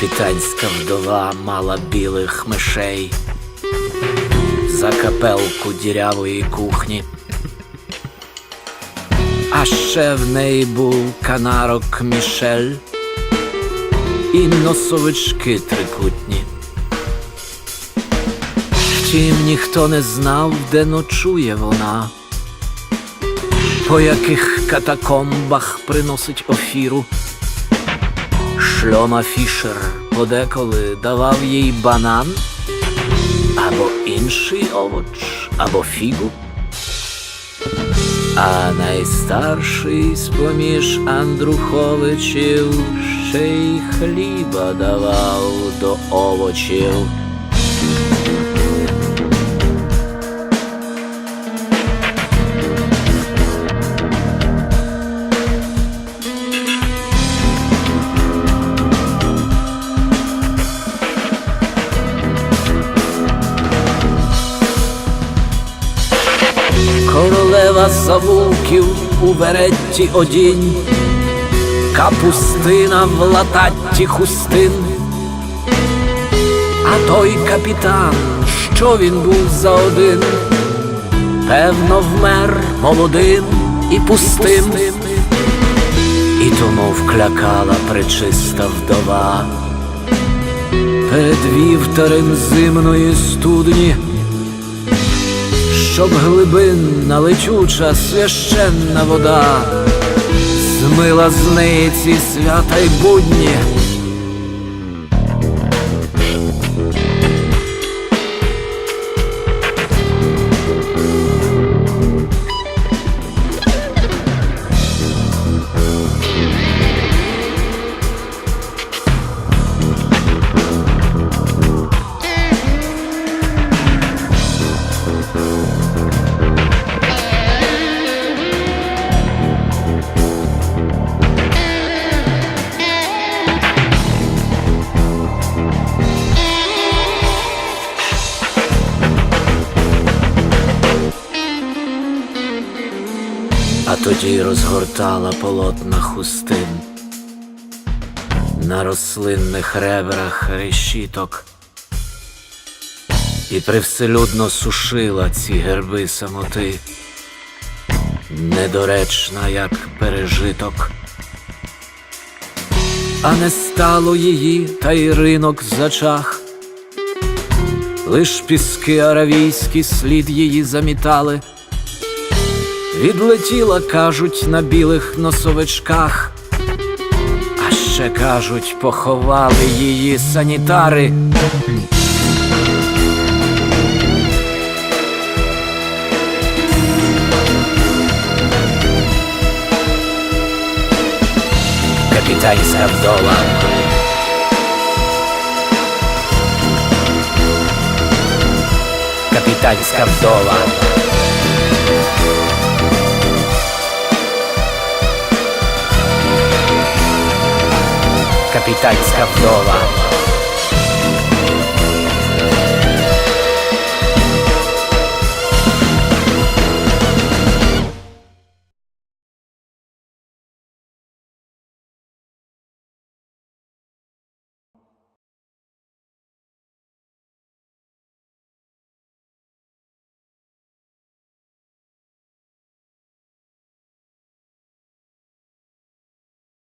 Капітанська вдова мала білих мишей, за капелку дірявої кухні. А ще в неї був канарок Мішель і носовички трикутні. Втім, ніхто не знав, де ночує вона, по яких катакомбах приносить офіру. Шльома Фішер подеколи давав їй банан або інший овоч, або фігу. А найстарший з-поміж Андруховичів ще й хліба давав до овочів. Королева Савулків у веретті одінь, капустина в лататті хустин. А той капітан, що він був за один, певно, вмер молодим і пустим, і тому вклякала пречиста вдова. Перед вівтарем зимної студні щоб глибинна лечуча, священна вода змила з свята й будні. А тоді розгортала полотна хустин на рослинних ребрах решіток і привселюдно сушила ці герби самоти, недоречна, як пережиток. А не стало її, та й ринок зачах. Лиш піски аравійські слід її замітали. Відлетіла, кажуть, на білих носовичках, а ще кажуть, поховали її санітари. Капітанська вдова. Капітанська вдова.